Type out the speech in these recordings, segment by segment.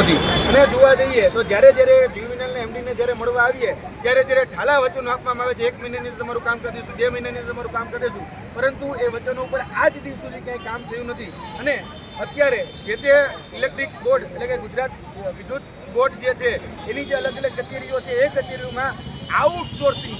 અને જોવા જઈએ તો જ્યારે જ્યારે જીવીનલને એમડીને જ્યારે મળવા આવીએ, ત્યારે જ્યારે ઠાલા વચનો આપવામાં આવે છે, એક મહિનાની તમારું કામ કરી દઈશું, બે મહિનાની તમારું કામ કરી દઈશું, પરંતુ એ વચનો ઉપર આજ દિવસ સુધી ક્યાંય કામ થયું નથી. અને અત્યારે જે તે ઇલેક્ટ્રિક બોર્ડ એટલે કે ગુજરાત વિદ્યુત બોર્ડ જે છે, એની જે અલગ અલગ કચેરીઓ છે, એ કચેરીઓમાં આઉટસોર્સિંગ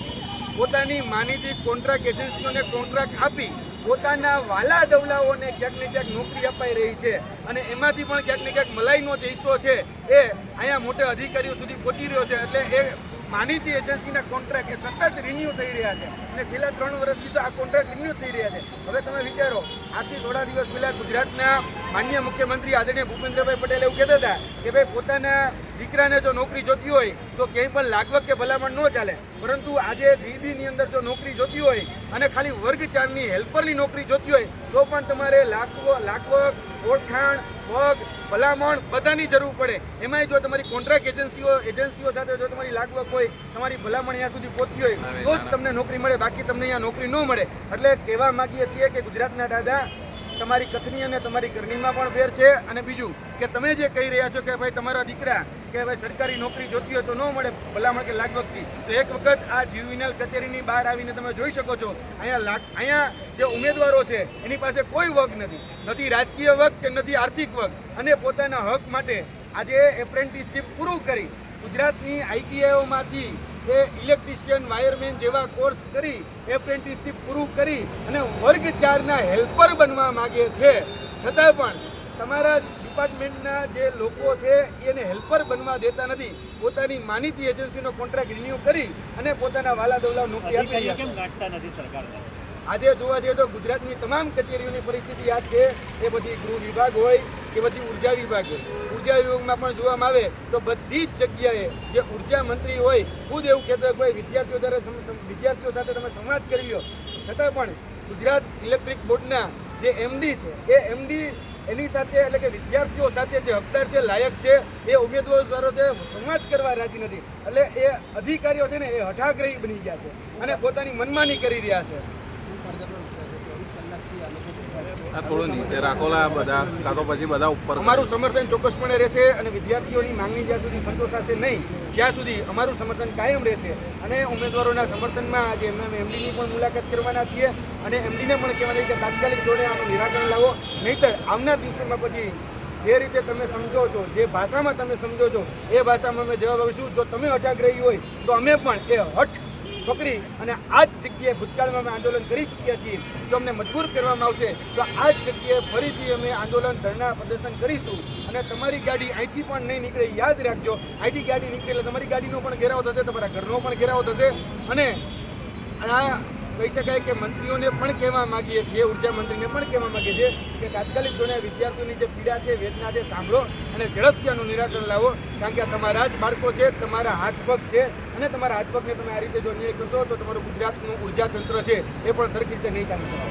પોતાની માનીતી કોન્ટ્રાક્ટ એજન્સીઓને કોન્ટ્રાક્ટ આપી પોતાના વાલા દવલાઓને ક્યાંક ને ક્યાંક નોકરી અપાઈ રહી છે. અને એમાંથી પણ ક્યાંક ને ક્યાંક મલાઈનો જે હિસ્સો છે. એ અહીંયા મોટા અધિકારીઓ સુધી પહોંચી રહ્યો છે. એટલે એ માનીતી એજન્સીના કોન્ટ્રાક્ટ એ સતત રિન્યૂ થઈ રહ્યા છે. અને છેલ્લા ત્રણ વર્ષથી તો આ કોન્ટ્રાક્ટ રિન્યૂ થઈ રહ્યા છે. હવે તમે વિચારો, આજથી થોડા દિવસ પહેલાં ગુજરાતના માન્ય મુખ્યમંત્રી આદરણીય ભૂપેન્દ્રભાઈ પટેલ એવું કહેતા હતા કે ભાઈ પોતાના દીકરાને જો નોકરી જોતી હોય તો ક્યાંય પણ લાગવગ કે ભલામણ ન ચાલે. પરંતુ આજે જીબીની અંદર જો નોકરી જોતી હોય અને ખાલી વર્ગ ચારની હેલ્પરની નોકરી જોતી હોય તો પણ તમારે લાગવ લાગવગ ઓળખાણ પગ ભલામણ બધાની જરૂર પડે. એમાંય જો તમારી કોન્ટ્રાક્ટ એજન્સીઓ એજન્સીઓ સાથે જો તમારી લાગવગ હોય તમારી ભલામણ અહીંયા સુધી પહોંચી હોય તો જ તમને નોકરી મળે બાકી તમને અહીંયા નોકરી ન મળે. એટલે કહેવા માંગીએ છીએ કે ગુજરાતના દાદા તમારી કથની અને તમારી કરણીમાં પણ ફેર છે. અને બીજું કે તમે જે કહી રહ્યા છો કે ભાઈ તમારા દીકરા કે ભાઈ સરકારી નોકરી જોતી હોય તો ન મળે ભલામણ કે લાગવગથી તો એક વખત આ જીવીનલ કચેરીની બહાર આવીને તમે જોઈ શકો છો, અહીંયા લાખ, અહીંયા જે ઉમેદવારો છે, એની પાસે કોઈ વર્ગ નથી. નથી રાજકીય વર્ગ કે નથી આર્થિક વર્ગ અને પોતાના હક માટે આજે એપ્રેન્ટિસશીપ પૂરું કરી ગુજરાતની આઈટીઆઈઓમાંથી એ ઇલેક્ટ્રિશિયન વાયરમેન જેવા કોર્સ કરી એપ્રેન્ટિસશીપ પૂરું કરી અને વર્ગ ચારના હેલ્પર બનવા માગે છે. છતાં પણ તમારા ડિપાર્ટમેન્ટના જે લોકો છે એને હેલ્પર બનવા દેતા નથી. પોતાની માનીતી એજન્સીનો કોન્ટ્રાક્ટ રિન્યુ કરી અને પોતાના વાલા દવલા નોકરી આપી કેમ કાઢતા નથી આજે જોવા જઈએ તો ગુજરાતની તમામ કચેરીઓની પરિસ્થિતિ આ છે એ પછી ગૃહ વિભાગ હોય કે પછી ઊર્જા વિભાગ હોય. ઊર્જા વિભાગમાં પણ જોવામાં આવે તો બધી જ જગ્યાએ જે ઊર્જા મંત્રી હોય ખુદ એવું કહેતો હોય કે ભાઈ વિદ્યાર્થીઓ દ્વારા વિદ્યાર્થીઓ સાથે તમે સંવાદ કરી લો. છતાં પણ ગુજરાત ઇલેક્ટ્રિક બોર્ડના જે એમડી છે એ એમડી એની સાથે એટલે કે વિદ્યાર્થીઓ સાથે જે હકદાર છે, લાયક છે, એ ઉમેદવારો છે સંવાદ કરવા રાજી નથી. એટલે એ અધિકારીઓ છે ને એ હઠાગ્રહી બની ગયા છે અને પોતાની મનમાની કરી રહ્યા છે. થોડું નીચે રાખો બધા, કાં તો પછી બધા ઉપર અમારું સમર્થન ચોક્કસપણે રહેશે અને વિદ્યાર્થીઓની માંગણી જ્યાં સુધી સંતોષાશે નહીં, ત્યાં સુધી અમારું સમર્થન કાયમ રહેશે. અને ઉમેદવારોના સમર્થનમાં આજે એમના એમડીની પણ મુલાકાત કરવાના છીએ અને એમડીને પણ કહેવાની કે તાત્કાલિક જોડે આનું નિરાકરણ લાવો. નહીતર આવનાર દિવસોમાં પછી જે રીતે તમે સમજો છો, જે ભાષામાં તમે સમજો છો, એ ભાષામાં અમે જવાબ આપીશું. જો તમે અટાગ્રહી હોય, તો અમે પણ એ હઠ પકડી અને આ જ જગ્યાએ ભૂતકાળમાં અમે આંદોલન કરી ચૂક્યા છીએ. જો અમને મજબૂર કરવામાં આવશે, તો આ જ જગ્યાએ ફરીથી અમે આંદોલન, ધરણા પ્રદર્શન કરીશું. અને તમારી ગાડી અહીંથી પણ નહીં નીકળે, યાદ રાખજો. અહીંથી ગાડી નીકળે તમારી ગાડીનો પણ ઘેરાવ થશે, તમારા ઘરનો પણ ઘેરાવ થશે. અને આ કહી શકાય કે મંત્રીઓને પણ કહેવા માંગીએ છીએ ઊર્જા મંત્રીને પણ કહેવા માંગીએ છીએ કે તાત્કાલિક ધોરણે વિદ્યાર્થીઓની જે પીડા છે વેદના છે સાંભળો અને ઝડપથી આનું નિરાકરણ લાવો. કારણ કે તમારા જ બાળકો છે તમારા હાથ પગ છે અને તમારા હાથ પગને તમે આ રીતે જો ન્યાય કરશો તો તમારું ગુજરાતનું ઊર્જા તંત્ર છે એ પણ સરખી રીતે નહીં ચાલી શકે.